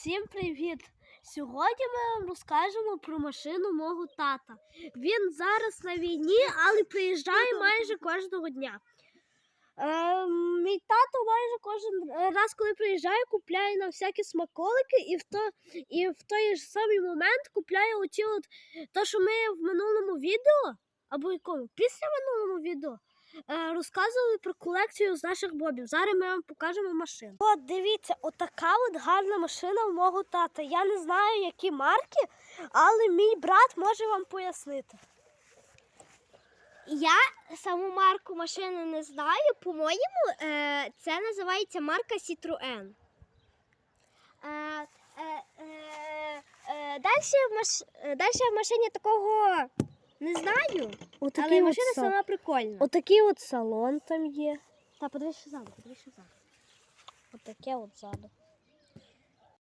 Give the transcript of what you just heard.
Всім привіт! Сьогодні ми вам розкажемо про машину мого тата. Він зараз на війні, але приїжджає майже кожного дня. Е, мій тато майже кожен раз, коли приїжджає, купляє нам всякі смаколики, і в, то, і в той ж самий момент купляє оті от то, що ми в минулому відео, або якому, після минулому відео, розказували про колекцію з наших бобів. Зараз ми вам покажемо машину. От дивіться, отака от гарна машина в мого тата. Я не знаю, які марки, але мій брат може вам пояснити. Я саму марку машини не знаю. По-моєму, е, це називається марка Citroën. Е, е, е, е, е, далі в машині такого не знаю, Отакий але от машина сал- сама прикольна. Отакий от салон там є. Та подивись що ззаду, подивись що ззаду. Отаке от ззаду.